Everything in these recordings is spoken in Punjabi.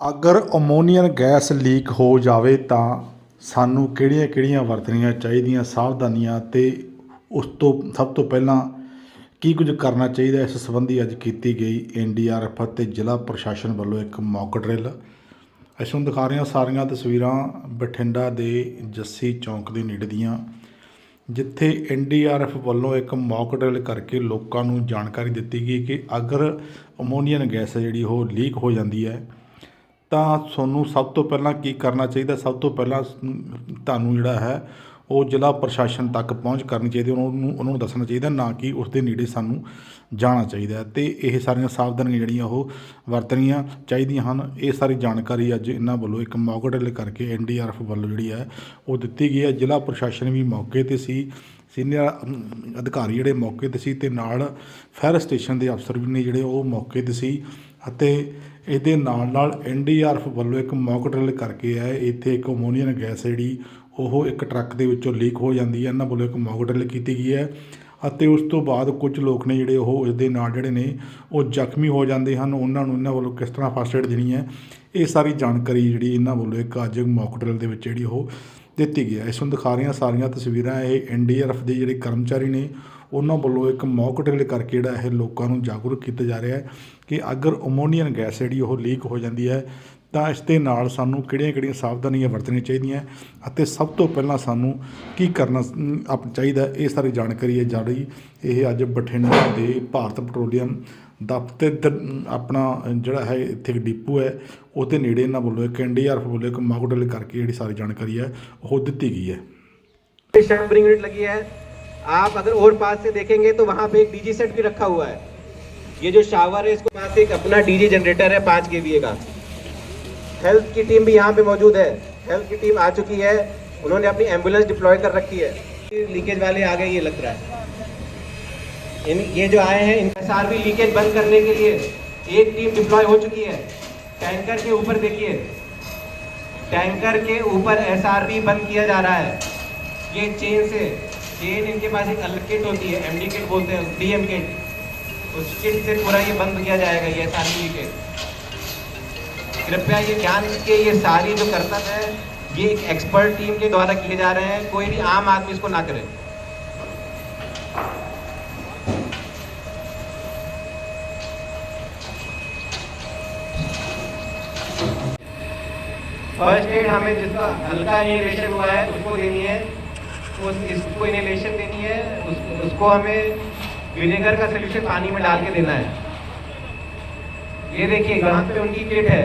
ਅਗਰ ਅਮੋਨੀਅਨ ਗੈਸ ਲੀਕ ਹੋ ਜਾਵੇ ਤਾਂ ਸਾਨੂੰ ਕਿਹੜੀਆਂ ਕਿਹੜੀਆਂ ਵਰਤਣੀਆਂ ਚਾਹੀਦੀਆਂ ਸਾਵਧਾਨੀਆਂ ਅਤੇ ਉਸ ਤੋਂ ਸਭ ਤੋਂ ਪਹਿਲਾਂ ਕੀ ਕੁਝ ਕਰਨਾ ਚਾਹੀਦਾ ਇਸ ਸੰਬੰਧੀ ਅੱਜ ਕੀਤੀ ਗਈ ਐਨ ਡੀ ਆਰ ਐਫ ਅਤੇ ਜ਼ਿਲ੍ਹਾ ਪ੍ਰਸ਼ਾਸਨ ਵੱਲੋਂ ਇੱਕ ਮੌਕ ਡਰਿੱਲ। ਅਸੀਂ ਤੁਹਾਨੂੰ ਦਿਖਾ ਰਹੇ ਹਾਂ ਸਾਰੀਆਂ ਤਸਵੀਰਾਂ ਬਠਿੰਡਾ ਦੇ ਜੱਸੀ ਚੌਂਕ ਦੇ ਨੇੜੇ ਦੀਆਂ, ਜਿੱਥੇ ਐਨ ਡੀ ਆਰ ਐਫ ਵੱਲੋਂ ਇੱਕ ਮੌਕ ਡਰਿੱਲ ਕਰਕੇ ਲੋਕਾਂ ਨੂੰ ਜਾਣਕਾਰੀ ਦਿੱਤੀ ਗਈ ਕਿ ਅਗਰ ਅਮੋਨੀਅਨ ਗੈਸ ਹੈ ਜਿਹੜੀ ਉਹ ਲੀਕ ਹੋ ਜਾਂਦੀ ਹੈ ਤਾਂ ਤੁਹਾਨੂੰ ਸਭ ਤੋਂ ਪਹਿਲਾਂ ਕੀ ਕਰਨਾ ਚਾਹੀਦਾ? ਸਭ ਤੋਂ ਪਹਿਲਾਂ ਤੁਹਾਨੂੰ ਜਿਹੜਾ ਹੈ, ਉਹ ਜ਼ਿਲ੍ਹਾ ਪ੍ਰਸ਼ਾਸਨ ਤੱਕ ਪਹੁੰਚ ਕਰਨੀ ਚਾਹੀਦੀ ਉਹਨਾਂ ਨੂੰ ਉਹਨਾਂ ਨੂੰ ਦੱਸਣਾ ਚਾਹੀਦਾ, ਨਾ ਕਿ ਉਸ ਦੇ ਨੇੜੇ ਸਾਨੂੰ ਜਾਣਾ ਚਾਹੀਦਾ ਹੈ। ਤੇ ਇਹ ਸਾਰੀਆਂ ਸਾਵਧਾਨੀਆਂ ਜਿਹੜੀਆਂ ਉਹ ਵਰਤਣੀਆਂ ਚਾਹੀਦੀਆਂ ਹਨ। ਇਹ ਸਾਰੀ ਜਾਣਕਾਰੀ ਅੱਜ ਇਹਨਾਂ ਵੱਲੋਂ ਇੱਕ ਮੌਕੇ ਡਿਲ ਕਰਕੇ ਐਨਡੀਆਰਐਫ ਵੱਲੋਂ ਜਿਹੜੀ ਹੈ, ਉਹ ਦਿੱਤੀ ਗਈ ਹੈ। ਜ਼ਿਲ੍ਹਾ ਪ੍ਰਸ਼ਾਸਨ ਵੀ ਮੌਕੇ ਤੇ ਸੀ। ਸੀਨੀਅਰ ਅਧਿਕਾਰੀ ਜਿਹੜੇ ਮੌਕੇ ਤੇ ਸੀ ਤੇ ਨਾਲ ਫਾਇਰ ਸਟੇਸ਼ਨ ਦੇ ਅਫਸਰ ਵੀ ਨੇ ਜਿਹੜੇ, ਉਹ ਮੌਕੇ ਤੇ ਸੀ। ਅਤੇ ਇਹਦੇ ਨਾਲ ਨਾਲ ਐਨਡੀਆਰਐਫ ਵੱਲੋਂ ਇੱਕ ਮੌਕ ਡਰਿੱਲ ਕਰਕੇ ਹੈ ਇੱਥੇ ਇੱਕ ਅਮੋਨੀਅਨ ਗੈਸ ਹੈ ਜਿਹੜੀ, ਉਹ ਇੱਕ ਟਰੱਕ ਦੇ ਵਿੱਚੋਂ ਲੀਕ ਹੋ ਜਾਂਦੀ ਹੈ। ਇਹਨਾਂ ਵੱਲੋਂ ਇੱਕ ਮੌਕ ਡਰਿੱਲ ਕੀਤੀ ਗਈ ਹੈ ਅਤੇ ਉਸ ਤੋਂ ਬਾਅਦ ਕੁਝ ਲੋਕ ਨੇ ਜਿਹੜੇ ਉਹ ਇਸ ਦੇ ਨਾਲ ਜਿਹੜੇ ਨੇ, ਉਹ ਜ਼ਖਮੀ ਹੋ ਜਾਂਦੇ ਹਨ। ਉਹਨਾਂ ਨੂੰ ਇਹਨਾਂ ਵੱਲੋਂ ਕਿਸ ਤਰ੍ਹਾਂ ਫਸਟ ਏਡ ਦੇਣੀ ਹੈ, ਇਹ ਸਾਰੀ ਜਾਣਕਾਰੀ ਜਿਹੜੀ ਇਹਨਾਂ ਵੱਲੋਂ ਇੱਕ ਅੱਜ ਮੌਕ ਡਰਿੱਲ ਦੇ ਵਿੱਚ ਜਿਹੜੀ ਉਹ ਦਿੱਤੀ ਗਈ ਹੈ। ਇਸ ਨੂੰ ਦਿਖਾ ਰਹੀਆਂ ਸਾਰੀਆਂ ਤਸਵੀਰਾਂ। ਇਹ ਐਨਡੀਆਰਐਫ ਦੇ ਜਿਹੜੇ ਕਰਮਚਾਰੀ ਨੇ ਉਹਨਾਂ ਵੱਲੋਂ ਇੱਕ ਮੌਕ ਡਰਿਲ ਕਰਕੇ ਜਿਹੜਾ ਇਹ ਲੋਕਾਂ ਨੂੰ ਜਾਗਰੂਕ ਕੀਤਾ ਜਾ ਰਿਹਾ ਹੈ ਕਿ ਅਗਰ ਅਮੋਨੀਅਨ ਗੈਸ ਜਿਹੜੀ ਉਹ ਲੀਕ ਹੋ ਜਾਂਦੀ ਹੈ, ਤਾਂ ਇਸ ਦੇ ਨਾਲ ਸਾਨੂੰ ਕਿਹੜੀਆਂ-ਕਿਹੜੀਆਂ ਸਾਵਧਾਨੀਆਂ ਵਰਤਣੀਆਂ ਚਾਹੀਦੀਆਂ ਅਤੇ ਸਭ ਤੋਂ ਪਹਿਲਾਂ ਸਾਨੂੰ ਕੀ ਕਰਨਾ ਆਪ ਚਾਹੀਦਾ ਇਹ ਸਾਰੀ ਜਾਣਕਾਰੀ ਹੈ ਜਿਹੜੀ ਇਹ ਅੱਜ ਬਠਿੰਡਾ ਦੇ ਭਾਰਤ ਪੈਟਰੋਲੀਅਮ ਦਫ਼ਤਰ ਆਪਣਾ ਜਿਹੜਾ ਹੈ, ਇੱਥੇ ਇੱਕ ਡਿਪੂ ਹੈ, ਉਹਦੇ ਨੇੜੇ ਇਹਨਾਂ ਵੱਲੋਂ ਇੱਕ ਐਨਡੀਆਰਐਫ ਵੱਲੋਂ ਇੱਕ ਮੌਕ ਕਰਕੇ ਜਿਹੜੀ ਸਾਰੀ ਜਾਣਕਾਰੀ ਹੈ, ਉਹ ਦਿੱਤੀ ਗਈ ਹੈ। ਸਟੈਂਪਰਿੰਗ ਯੂਨਿਟ ਲੱਗੀ ਹੈ। आप अगर और पास से देखेंगे तो वहाँ पे एक डीजी सेट भी रखा हुआ है। ये जो शावर है, इसको पास एक अपना डीजी जनरेटर है, पाँच के का। हेल्थ की टीम भी यहाँ पे मौजूद है। हेल्थ की टीम आ चुकी है। उन्होंने अपनी एंबुलेंस डिप्लॉय कर रखी है। लीकेज वाले आ गए, ये लग रहा है। इन, ये जो आए हैं, इनका सार भी लीकेज बंद करने के लिए एक टीम डिप्लॉय हो चुकी है। टैंकर के ऊपर देखिए। टैंकर के ऊपर एसआरबी बंद किया जा रहा है। ये चेन से चेन इनके पास एक अलग किट होती है एमडी किट बोलते हैं डीएम किट उस किट से पूरा ये बंद किया जाएगा, ये सारी किट कृपया ये ध्यान के ये सारी जो करतब है, ये एक एक्सपर्ट टीम के द्वारा किए जा रहे हैं, कोई भी आम आदमी इसको ना करे। फ़र्स्ट एड हमें जिसका हल्का इनहेलेशन हुआ है, उसको देनी है। उस इसको इनहेलेशन देनी है उस, उसको हमें विनेगर का सोल्यूशन पानी में डाल के देना है। ये देखिए कहाँ पे उनकी किट है।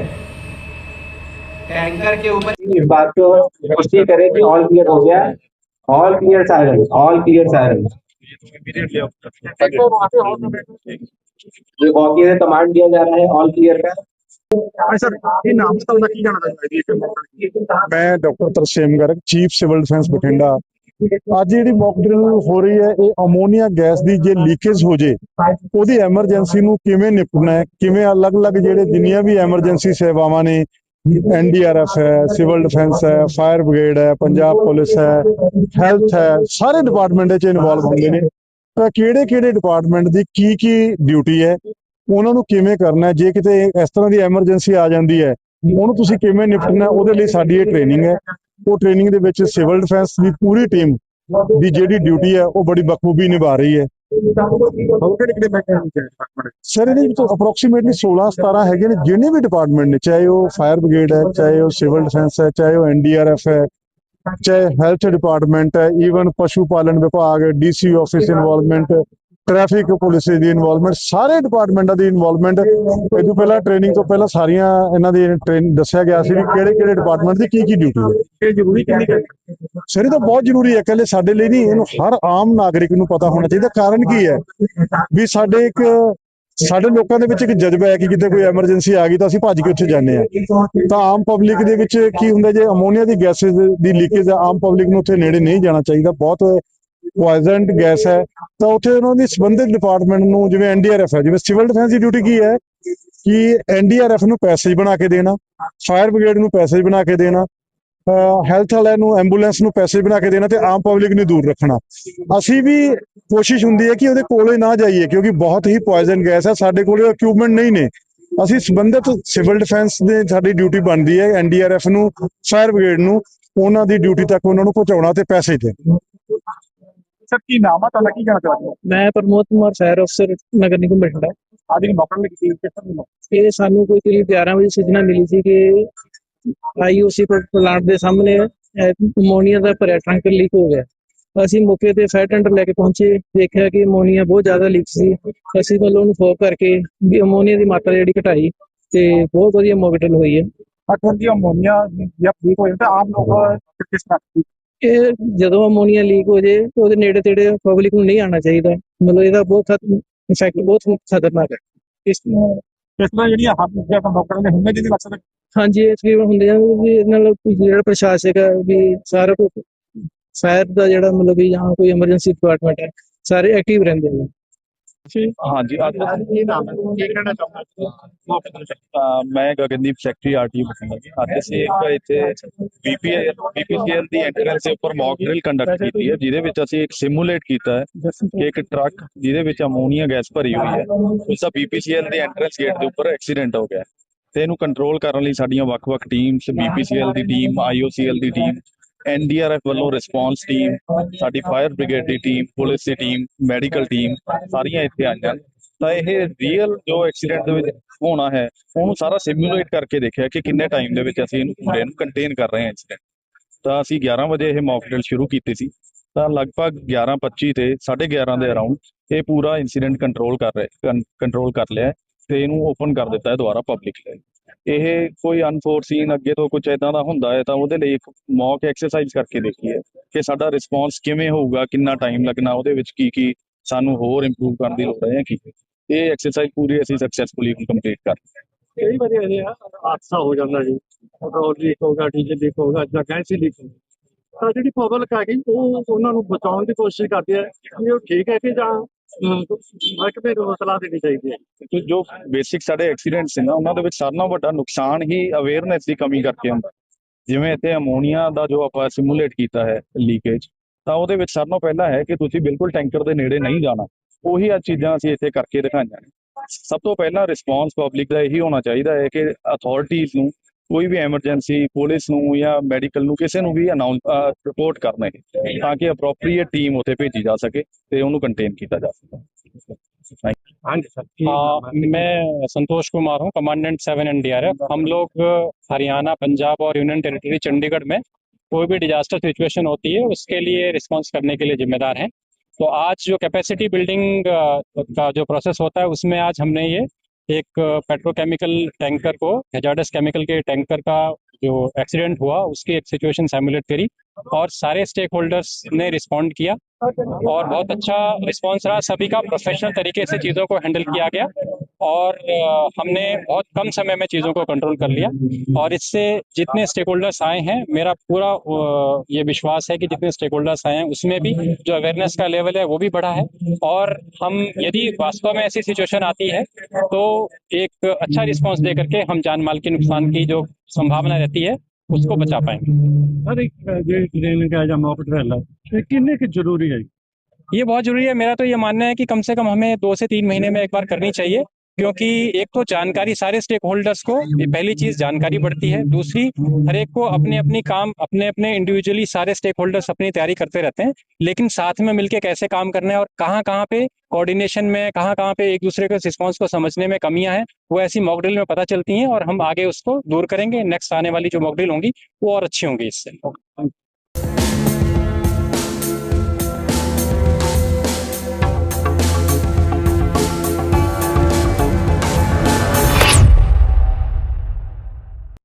टैंकर के ऊपर इस बात को पुष्टि करें कि ऑल क्लियर हो गया। All clear siren all clear siren ऑकी से कमांड दिया जा रहा है ऑल क्लियर का। सर ये नाम मैं doctor Tarsem Garg chief civil defence Bathinda. ਅੱਜ ਜਿਹੜੀ ਮੌਕ ਡਰਿਲ ਹੋ ਰਹੀ ਹੈ, ਇਹ ਅਮੋਨੀਆ ਗੈਸ ਦੀ ਜੇ ਲੀਕੇਜ ਹੋ ਜੇ, ਉਹਦੀ ਐਮਰਜੈਂਸੀ ਨੂੰ ਕਿਵੇਂ ਨਿਪਟਣਾ ਹੈ? ਕਿਵੇਂ ਅਲੱਗ-ਅਲੱਗ ਜਿਹੜੇ ਜਿੰਨੀਆਂ ਵੀ ਐਮਰਜੈਂਸੀ ਸੇਵਾਵਾਂ ਨੇ ਐਨਡੀਆਰਐਫ ਹੈ ਸਿਵਲ ਡਿਫੈਂਸ ਹੈ ਫਾਇਰ ਬ੍ਰਿਗੇਡ ਹੈ, ਪੰਜਾਬ ਪੁਲਿਸ ਹੈ ਹੈਲਥ ਹੈ, ਸਾਰੇ ਡਿਪਾਰਟਮੈਂਟ 'ਚ ਇਨਵੋਲਵ ਹੁੰਦੇ ਨੇ। ਤਾਂ ਕਿਹੜੇ-ਕਿਹੜੇ ਡਿਪਾਰਟਮੈਂਟ ਦੀ ਕੀ ਕੀ ਡਿਊਟੀ ਹੈ, ਉਹਨਾਂ ਨੂੰ ਕਿਵੇਂ ਕਰਨਾ ਹੈ? ਜੇ ਕਿਤੇ ਇਸ ਤਰ੍ਹਾਂ ਦੀ ਐਮਰਜੈਂਸੀ ਆ ਜਾਂਦੀ ਹੈ, ਉਹਨੂੰ ਤੁਸੀਂ ਕਿਵੇਂ ਨਿਪਟਣਾ ਉਹਦੇ ਲਈ ਸਾਡੀ ਇਹ ਟ੍ਰੇਨਿੰਗ ਹੈ। ਉਹ ਟ੍ਰੇਨਿੰਗ ਦੇ ਵਿੱਚ ਸਿਵਲ ਡਿਫੈਂਸ ਦੀ ਪੂਰੀ ਟੀਮ ਦੀ ਜਿਹੜੀ ਡਿਊਟੀ ਹੈ ਉਹ ਬੜੀ ਬਖੂਬੀ ਨਿਭਾ ਰਹੀ ਹੈ। ਸਰ ਇਹਦੇ ਵਿੱਚ ਅਪਰੋਕਸੀਮੇਟਲੀ 16 17 ਹੈਗੇ ਨੇ ਜਿੰਨੇ ਵੀ ਡਿਪਾਰਟਮੈਂਟ ਨੇ ਚਾਹੇ ਉਹ ਫਾਇਰ ਬ੍ਰਿਗੇਡ ਹੈ ਚਾਹੇ ਉਹ ਸਿਵਲ ਡਿਫੈਂਸ ਹੈ ਚਾਹੇ ਉਹ ਐਨਡੀਆਰਐਫ ਹੈ ਚਾਹੇ ਹੈਲਥ ਡਿਪਾਰਟਮੈਂਟ ਹੈ ਈਵਨ ਪਸ਼ੂ ਪਾਲਣ ਵਿਭਾਗ DC office involvement traffic police ਦੀ ਇਨਵੋਲਵਮੈਂਟ ਸਾਰੇ ਡਿਪਾਰਟਮੈਂਟਾਂ ਦੀ ਇਨਵੋਲਵਮੈਂਟ ਇਹ ਤੋਂ ਪਹਿਲਾਂ ਟ੍ਰੇਨਿੰਗ ਤੋਂ ਪਹਿਲਾਂ ਸਾਰੀਆਂ ਇਹਨਾਂ ਦੀ ਟ੍ਰੇਨ ਦੱਸਿਆ ਗਿਆ ਸੀ ਵੀ ਕਿਹੜੇ ਕਿਹੜੇ ਡਿਪਾਰਟਮੈਂਟ ਦੀ ਕੀ ਕੀ ਡਿਊਟੀ ਹੈ। ਇਹ ਜ਼ਰੂਰੀ ਕਿੰਨੀ ਹੈ? ਸਰ ਇਹ ਤਾਂ ਬਹੁਤ ਜ਼ਰੂਰੀ ਹੈ ਇਕੱਲੇ ਸਾਡੇ ਲਈ ਨਹੀਂ ਇਹਨੂੰ ਹਰ ਆਮ ਨਾਗਰਿਕ ਨੂੰ ਪਤਾ ਹੋਣਾ ਚਾਹੀਦਾ। ਕਾਰਨ ਕੀ ਹੈ? ਵੀ ਸਾਡੇ ਇੱਕ ਸਾਡੇ ਲੋਕਾਂ ਦੇ ਵਿੱਚ ਇੱਕ ਜਜ਼ਬਾ ਹੈ ਕਿ ਕਿਤੇ ਕੋਈ ਐਮਰਜੈਂਸੀ ਆ ਗਈ ਤਾਂ ਅਸੀਂ ਭੱਜ ਕੇ ਉੱਥੇ ਜਾਂਦੇ ਆ ਤਾਂ ਆਮ ਪਬਲਿਕ ਦੇ ਵਿੱਚ ਕੀ ਹੁੰਦਾ ਜੇ ਅਮੋਨੀਆ ਦੀ ਗੈਸਸ ਦੀ ਲੀਕੇਜ ਆਮ ਪਬਲਿਕ ਨੂੰ ਉੱਥੇ ਨੇੜੇ ਨਹੀਂ ਜਾਣਾ ਚਾਹੀਦਾ। ਬਹੁਤ ਪੋਇਜ਼ਨਡ ਗੈਸ ਹੈ, ਤਾਂ ਉੱਥੇ ਉਹਨਾਂ ਦੀ ਸੰਬੰਧਿਤ ਡਿਪਾਰਟਮੈਂਟ ਨੂੰ ਜਿਵੇਂ ਐਨਡੀਆਰਐਫ ਹੈ, ਜਿਵੇਂ ਸਿਵਲ ਡਿਫੈਂਸ ਦੀ ਡਿਊਟੀ ਕੀ ਹੈ? ਕਿ ਐਨਡੀਆਰਐਫ ਨੂੰ ਪੈਸੇਜ ਬਣਾ ਕੇ ਦੇਣਾ ਫਾਇਰ ਬ੍ਰਿਗੇਡ ਨੂੰ ਪੈਸੇਜ ਬਣਾ ਕੇ ਦੇਣਾ ਹੈਲਥ ਵਾਲਿਆਂ ਨੂੰ ਐਂਬੂਲੈਂਸ ਨੂੰ ਪੈਸੇ ਬਣਾ ਕੇ ਦੇਣਾ ਤੇ ਆਮ ਪਬਲਿਕ ਨੂੰ ਦੂਰ ਰੱਖਣਾ। ਅਸੀਂ ਵੀ ਕੋਸ਼ਿਸ਼ ਹੁੰਦੀ ਹੈ ਕਿ ਉਹਦੇ ਕੋਲੇ ਨਾ ਜਾਈਏ, ਕਿਉਂਕਿ ਬਹੁਤ ਹੀ ਪੋਇਜ਼ਨ ਗੈਸ ਹੈ, ਸਾਡੇ ਕੋਲੇ ਇਕਵਿਪਮੈਂਟ ਨਹੀਂ ਨੇ। ਅਸੀਂ ਸੰਬੰਧਿਤ ਸਿਵਲ ਡਿਫੈਂਸ ਦੇ ਸਾਡੀ ਡਿਊਟੀ ਬਣਦੀ ਹੈ ਐਨਡੀਆਰਐਫ ਨੂੰ ਫਾਇਰ ਬ੍ਰਿਗੇਡ ਨੂੰ, ਉਹਨਾਂ ਦੀ ਡਿਊਟੀ ਤੱਕ ਉਹਨਾਂ ਨੂੰ ਪਹੁੰਚਾਉਣਾ ਤੇ ਪੈਸੇ ਦੇ ਸਰ ਕੀ ਨਾਮ ਆ? ਤੁਹਾਡਾ ਕੀ ਕਹਿਣਾ ਚਾਹੁੰਦੇ ਹੋ ਮੈਂ ਪ੍ਰਮੋਦ ਕੁਮਾਰ ਫਾਇਰ ਅਫਸਰ ਨਗਰ ਨਿਗਮ ਬਠਿੰਡਾ। ਅੱਜ ਦੀ ਮੌਕਾ ਲੱਗੀ ਸੀ ਕਿਸ ਤਰ੍ਹਾਂ ਇਹ ਸਾਨੂੰ ਕੋਈ ਕਰੀਬ 11 ਵਜੇ ਸੂਚਨਾ ਮਿਲੀ ਸੀ ਕਿ ਆਈਓਸੀ ਪਲਾਂਟ ਦੇ ਸਾਹਮਣੇ ਅਮੋਨੀਆ ਦਾ ਭਰਿਆ ਟੈਂਕਰ ਲੀਕ ਹੋ ਗਿਆ। ਅਸੀਂ ਮੌਕੇ ਤੇ ਫਾਇਰ ਟੈਂਡਰ ਲੈ ਕੇ ਪਹੁੰਚੇ ਦੇਖਿਆ ਕਿ ਅਮੋਨੀਆ ਬਹੁਤ ਜ਼ਿਆਦਾ ਲੀਕ ਸੀ। ਅਸੀਂ ਵੱਲੋਂ ਉਹਨੂੰ ਫੋਕ ਕਰਕੇ ਵੀ ਅਮੋਨੀਆ ਦੀ ਮਾਤਰਾ ਜਿਹੜੀ ਘਟਾਈ ਤੇ ਬਹੁਤ ਵਧੀਆ ਮੋਕਟੇਲ ਹੋਈ ਹੈ। ਅਕਸਰ ਦੀ ਅਮੋਨੀਆ ਜਾਂ ਠੀਕ ਹੋ ਜਾਂਦਾ ਆਮ ਲੋਕ ਕਿਸ ਤਰ੍ਹਾਂ? ਇਹ ਜਦੋਂ ਅਮੋਨੀਆ ਲੀਕ ਹੋ ਜੇ ਤਾਂ ਉਹਦੇ ਨੇੜੇ ਤੇੜੇ ਪਬਲਿਕ ਨੂੰ ਨਹੀਂ ਆਉਣਾ ਚਾਹੀਦਾ। ਮਤਲਬ ਇਹਦਾ ਬਹੁਤ ਇਫੈਕਟ ਬਹੁਤ ਖਤਰਨਾਕ ਹੈ। ਇਸ ਇਸ ਤਰ੍ਹਾਂ ਜਿਹੜੀਆਂ ਹੱਥ ਜੇ ਆਪਾਂ ਡਾਕਟਰਾਂ ਦੇ ਹੁੰਦੇ ਜਿਹਦੀ ਅਕਸਰ ਹਾਂਜੀ ਇਹ ਤਕਰੀਬਨ ਹੁੰਦੇ ਆ ਵੀ ਇਹਦੇ ਨਾਲ ਜਿਹੜਾ ਪ੍ਰਸ਼ਾਸਕ ਹੈ ਵੀ ਸਾਰਾ ਕੁਝ ਫਾਇਰ ਦਾ ਜਿਹੜਾ ਮਤਲਬ ਵੀ ਜਾਂ ਕੋਈ ਐਮਰਜੈਂਸੀ ਡਿਪਾਰਟਮੈਂਟ ਹੈ ਸਾਰੇ ਐਕਟਿਵ ਰਹਿੰਦੇ ਨੇ। ਹਾਂਜੀ ਅੱਜ ਕੀ ਨਾਮ ਹੈ? ਕੀ ਕਹਿਣਾ ਚਾਹੁੰਦਾ ਮੌਕੇ ਤੇ ਅਹ ਮੈਂ ਗਗਨਦੀਪ ਸੈਕਟਰੀ ਆਰਟੀ ਬਠਿੰਡਾ ਜੀ। ਅੱਜ ਅਸੀਂ ਇੱਕ ਇੱਥੇ ਬੀਪੀਐਲ ਬੀਪੀਸੀਐਲ ਦੀ ਐਂਟਰੈਂਸ ਦੇ ਉੱਪਰ ਮੌਕ ਡਰਿਲ ਕੰਡਕਟ ਕੀਤੀ ਹੈ ਜਿਹਦੇ ਵਿੱਚ ਅਸੀਂ ਇੱਕ ਸਿਮੂਲੇਟ ਕੀਤਾ ਹੈ ਕਿ ਇੱਕ ਟਰੱਕ ਜਿਹਦੇ ਵਿੱਚ ਅਮੋਨੀਆ ਗੈਸ ਭਰੀ ਹੋਈ ਹੈ। ਉਸ ਦਾ ਬੀਪੀਸੀਐਲ ਦੇ ਐਂਟਰੈਂਸ ਗੇਟ ਦੇ ਉੱਪਰ ਐਕਸੀਡੈਂਟ ਹੋ ਗਿਆ ਤੇ ਇਹਨੂੰ ਕੰਟਰੋਲ ਕਰਨ ਲਈ ਸਾਡੀਆਂ ਵੱਖ-ਵੱਖ ਟੀਮਸ ਬੀਪੀਸੀਐਲ ਦੀ ਟੀਮ ਆਈਓਸੀਐਲ ਦੀ ਟੀਮ ਐਨਡੀਆਰਐਫ ਵੱਲੋਂ ਰਿਸਪੌਂਸ ਟੀਮ ਸਾਡੀ ਫਾਇਰ ਬ੍ਰਿਗੇਡ ਦੀ ਟੀਮ ਪੁਲਿਸ ਦੀ ਟੀਮ ਮੈਡੀਕਲ ਟੀਮ ਸਾਰੀਆਂ ਇੱਥੇ ਆਈਆਂ। ਤਾਂ ਇਹ ਰੀਅਲ ਜੋ ਐਕਸੀਡੈਂਟ ਦੇ ਵਿੱਚ ਹੋਣਾ ਹੈ, ਉਹਨੂੰ ਸਾਰਾ ਸਿਮੂਲੇਟ ਕਰਕੇ ਦੇਖਿਆ ਕਿ ਕਿੰਨੇ ਟਾਈਮ ਦੇ ਵਿੱਚ ਅਸੀਂ ਇਹਨੂੰ ਪੂਰੇ ਨੂੰ ਕੰਟੇਨ ਕਰ ਰਹੇ ਹਾਂ ਇੰਸੀਡੈਂਟ ਤਾਂ ਅਸੀਂ 11 ਵਜੇ ਇਹ ਮੌਕ ਡਰਿਲ ਸ਼ੁਰੂ ਕੀਤੀ ਸੀ। ਤਾਂ ਲਗਭਗ 11:25 ਤੇ 11:30 ਦੇ ਅਰਾਊਂਡ ਇਹ ਪੂਰਾ ਇਨਸੀਡੈਂਟ ਕੰਟਰੋਲ ਕਰ ਰਹੇ ਕੰਟਰੋਲ ਕਰ ਲਿਆ ਹੈ ਤੇ ਇਹਨੂੰ ਓਪਨ ਕਰ ਦਿੱਤਾ ਹੈ ਦੁਬਾਰਾ ਪਬਲਿਕ ਲਈ। ਇਹ ਕੋਈ ਅਨਫੋਰਸੀਨ ਅੱਗੇ ਤੋਂ ਕੁਝ ਇਦਾਂ ਦਾ ਹੁੰਦਾ ਹੈ ਤਾਂ ਉਹਦੇ ਲਈ ਇੱਕ ਮੌਕ ਐਕਸਰਸਾਈਜ਼ ਕਰਕੇ ਦੇਖੀਏ ਕਿ ਸਾਡਾ ਰਿਸਪੌਂਸ ਕਿਵੇਂ ਹੋਊਗਾ, ਕਿੰਨਾ ਟਾਈਮ ਲੱਗਣਾ, ਉਹਦੇ ਵਿੱਚ ਕੀ ਕੀ ਸਾਨੂੰ ਹੋਰ ਇੰਪਰੂਵ ਕਰਨ ਦੀ ਲੋੜ ਹੈ ਕੀ। ਇਹ ਐਕਸਰਸਾਈਜ਼ ਪੂਰੀ ਅਸੀਂ ਸਕਸੈਸਫੁਲੀ ਕੰਪਲੀਟ ਕਰ ਲਈ। ਕਈ ਵਾਰੀ ਇਹ ਹਾਦਸਾ ਹੋ ਜਾਂਦਾ ਜੀ। ਪੈਟਰੋਲ ਲੀਕ ਹੋਗਾ ਡੀਜ਼ਲ ਲੀਕ ਹੋਗਾ ਜਾਂ ਗੈਸ ਹੀ ਲੀਕ ਹੋਗਾ ਤਾਂ ਜਿਹੜੀ ਪਬਲਿਕ ਹੈ ਗਈ, ਉਹ ਉਹਨਾਂ ਨੂੰ ਬਚਾਉਣ ਦੀ ਕੋਸ਼ਿਸ਼ ਕਰਦੀ ਹੈ ਕਿ ਉਹ ਠੀਕ ਹੈ ਕਿ ਜਾਂ ਮਹਿਕਮੇ ਨੂੰ ਸਲਾਹ ਦੇਣੀ ਚਾਹੀਦੀ ਹੈ। ਕਿ ਜੋ ਬੇਸਿਕ ਸਾਡੇ ਐਕਸੀਡੈਂਟਸ ਨੇ ਨਾ, ਉਹਨਾਂ ਦੇ ਵਿੱਚ ਸਾਰਿਆਂ ਨਾਲੋਂ ਵੱਡਾ ਨੁਕਸਾਨ ਹੀ ਅਵੇਅਰਨੈਸ ਦੀ ਕਮੀ ਕਰਕੇ ਹੁੰਦਾ। ਜਿਵੇਂ ਇੱਥੇ ਅਮੋਨੀਆ ਦਾ ਜੋ ਆਪਾਂ ਸਿਮੂਲੇਟ ਕੀਤਾ ਹੈ ਲੀਕੇਜ ਤਾਂ ਉਹਦੇ ਵਿੱਚ ਸਾਰਿਆਂ ਨਾਲੋਂ ਪਹਿਲਾਂ ਹੈ ਕਿ ਤੁਸੀਂ ਬਿਲਕੁਲ ਟੈਂਕਰ ਦੇ ਨੇੜੇ ਨਹੀਂ ਜਾਣਾ। ਉਹੀ ਆ ਚੀਜ਼ਾਂ ਅਸੀਂ ਇੱਥੇ ਕਰਕੇ ਦਿਖਾਈਆਂ ਨੇ। ਸਭ ਤੋਂ ਪਹਿਲਾਂ ਰਿਸਪੌਂਸ ਪਬਲਿਕ ਦਾ ਇਹੀ ਹੋਣਾ ਚਾਹੀਦਾ ਹੈ ਕਿ ਅਥਾਰਟੀਜ਼ ਨੂੰ ਕੋਈ ਵੀ ਐਮਰਜੈਂਸੀ ਪੁਲਿਸ ਨੂੰ ਜਾਂ ਮੈਡੀਕਲ ਨੂੰ ਕਿਸੇ ਨੂੰ ਵੀ ਅਨਾਉਂਸ ਰਿਪੋਰਟ ਕਰਨਾ ਹੈ ਤਾਂ ਕਿ ਅਪਰੋਪਰੀਏਟ ਟੀਮ ਉੱਥੇ ਭੇਜੀ ਜਾ ਸਕੇ ਤੇ ਉਹਨੂੰ ਕੰਟੇਨ ਕੀਤਾ ਜਾ ਸਕੇ ਹਾਂਜੀ ਸਰ हाँ मैं संतोष कुमार हूँ कमांडेंट सेवन एनडीआरएफ हम लोग अ, हरियाणा पंजाब और यूनियन टेरिटरी चंडीगढ़ में कोई भी डिजास्टर सिचुएशन होती है उसके लिए रिस्पांस करने के लिए जिम्मेदार हैं तो आज जो कैपेसिटी बिल्डिंग का जो प्रोसेस होता है उसमें आज हमने ये एक पेट्रोकेमिकल टैंकर को हेजार्डस केमिकल के टैंकर का जो एक्सीडेंट हुआ, उसकी एक सिचुएशन सैमुलेट करी और सारे स्टेक होल्डर्स ने रिस्पॉन्ड किया और बहुत अच्छा रिस्पॉन्स रहा। सभी का प्रोफेशनल तरीके से चीज़ों को हैंडल किया गया। और हमने बहुत कम समय में चीज़ों को कंट्रोल कर लिया। और इससे जितने स्टेक होल्डर्स आए हैं मेरा पूरा ये विश्वास है कि जितने स्टेक होल्डर्स आए हैं उसमें भी जो अवेयरनेस का लेवल है वो भी बढ़ा है। और हम यदि वास्तव में ऐसी सिचुएशन आती है तो एक अच्छा रिस्पॉन्स दे करके हम जान माल के नुकसान की जो संभावना रहती है उसको बचा पाएँगे। ज़रूरी है? ये बहुत ज़रूरी है। मेरा तो ये मानना है कि कम से कम हमें दो से तीन महीने में एक बार करनी चाहिए। क्योंकि एक तो जानकारी सारे स्टेक होल्डर्स को पहली चीज़ जानकारी बढ़ती है। दूसरी, हर एक को अपने अपने काम अपने अपने इंडिविजुअली सारे स्टेक होल्डर्स अपनी तैयारी करते रहते हैं। लेकिन साथ में मिलके कैसे काम करना है और कहाँ कहाँ पे कोऑर्डिनेशन में कहाँ कहाँ पे एक दूसरे के रिस्पॉन्स को समझने में कमियाँ हैं, वो ऐसी मॉक ड्रिल में पता चलती हैं और हम आगे उसको दूर करेंगे। नेक्स्ट आने वाली जो मॉक ड्रिल होंगी, वो और अच्छी होंगी इससे।